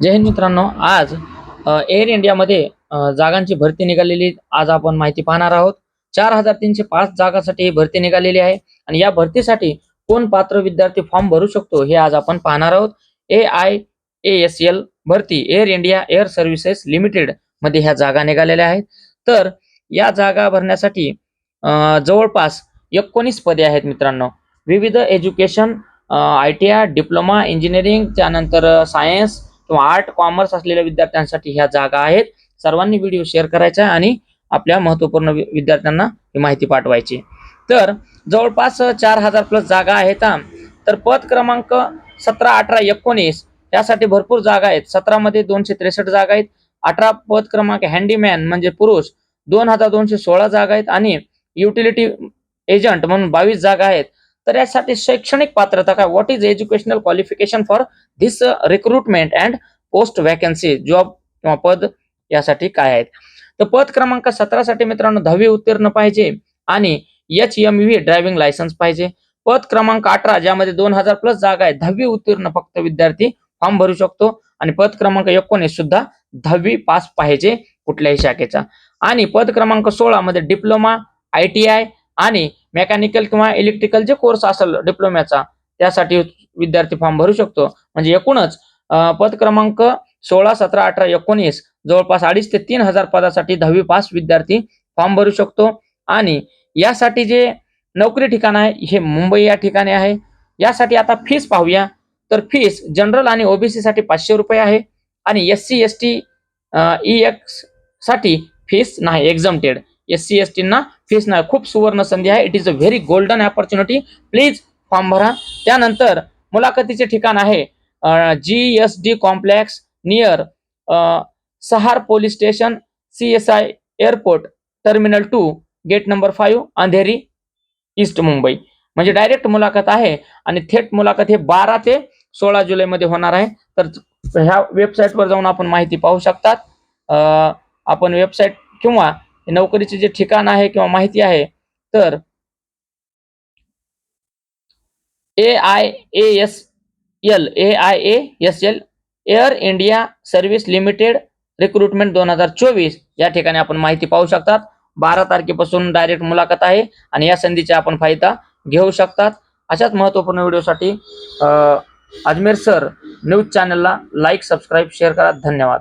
जय हिंद मित्रांनो आज एअर इंडियामध्ये जागांची भरती निघालेली आज आपण माहिती पाहणार आहोत. चार हजार तीनशे पाच जागासाठी ही भरती निघालेली आहे. आणि या भरतीसाठी कोण पात्र विद्यार्थी फॉर्म भरू शकतो हे आज आपण पाहणार आहोत. A I A S L भरती एअर इंडिया एअर सर्व्हिसेस लिमिटेडमध्ये ह्या जागा निघालेल्या आहेत. तर या जागा भरण्यासाठी जवळपास एकोणीस पदे आहेत मित्रांनो. विविध education I T I diploma engineering त्यानंतर सायन्स किंवा आर्ट कॉमर्स असलेल्या विद्यार्थ्यांसाठी ह्या जागा आहेत. सर्वांनी व्हिडिओ शेअर करायचा आणि आपल्या महत्त्वपूर्ण विद्यार्थ्यांना ही माहिती पाठवायची. तर जवळपास चार हजार प्लस जागा आहेत तर पद क्रमांक सतरा अठरा एकोणीस यासाठी भरपूर जागा आहेत. सतरा मध्ये दोनशे त्रेसष्ट जागा आहेत. अठरा पद क्रमांक हँडीमॅन म्हणजे पुरुष दोन हजार दोनशे सोळा जागा आहेत आणि युटिलिटी एजंट म्हणून बावीस जागा आहेत. तर यासाठी शैक्षणिक पात्रता काय? What is educational qualification for this recruitment and post vacancy job किंवा पद यासाठी काय आहेत? तर पद क्रमांक सतरा साठी मित्रांनो दहावी उत्तीर्ण पाहिजे आणि H M V driving licence पाहिजे. पद क्रमांक अठरा ज्यामध्ये दोन हजार प्लस जागा आहे दहावी उत्तीर्ण फक्त विद्यार्थी फॉर्म भरू शकतो. आणि पद क्रमांक एकोणीस सुद्धा दहावी पास पाहिजे कुठल्याही शाखेचा. आणि पद क्रमांक सोळा मध्ये डिप्लोमा आय टी आय आणि मेकॅनिकल किंवा इलेक्ट्रिकल जे कोर्स असेल डिप्लोम्याचा त्यासाठी विद्यार्थी फॉर्म भरू शकतो. म्हणजे एकूणच पद क्रमांक सोळा सतरा अठरा एकोणीस जवळपास अडीच ते तीन हजार पदासाठी दहावी पास विद्यार्थी फॉर्म भरू शकतो. आणि यासाठी जे नोकरी ठिकाण आहे हे मुंबई या ठिकाणी आहे. यासाठी आता फीस पाहूया. तर फीस जनरल आणि ओबीसी साठी पाचशे रुपये आहे. आणि S C S T E एक्ससाठी fees नाही एक्झामटेड एस सी एस टींना फीस खूप सुवर्ण संधी आहे. It is a very golden opportunity please form भरा. त्यानंतर मुलाखतीचे ठिकाण आहे. G S D complex near Sahar police station C S I airport terminal two gate number five Andheri east Mumbai. म्हणजे डायरेक्ट मुलाखत आहे आणि थेट मुलाखत हे बारा ते सोळा जुलैमध्ये होणार आहे. तर ह्या वेबसाईटवर जाऊन आपण माहिती पाहू शकतात. आपण वेबसाईट किंवा नोकरीचे जे ठिकाण आहे किंवा माहिती आहे तर A I A S L A I A S L air India service limited recruitment दोन हजार चोवीस. या ठिकाणी आपण माहिती पाहू शकतात. बारा तारखेपासून डायरेक्ट मुलाखत आहे आणि या संधीचा आपण फायदा घेऊ शकतात. अशाच महत्त्वपूर्ण व्हिडिओसाठी अजमेर सर न्यूज चॅनलला लाईक सबस्क्राईब शेअर करा. धन्यवाद.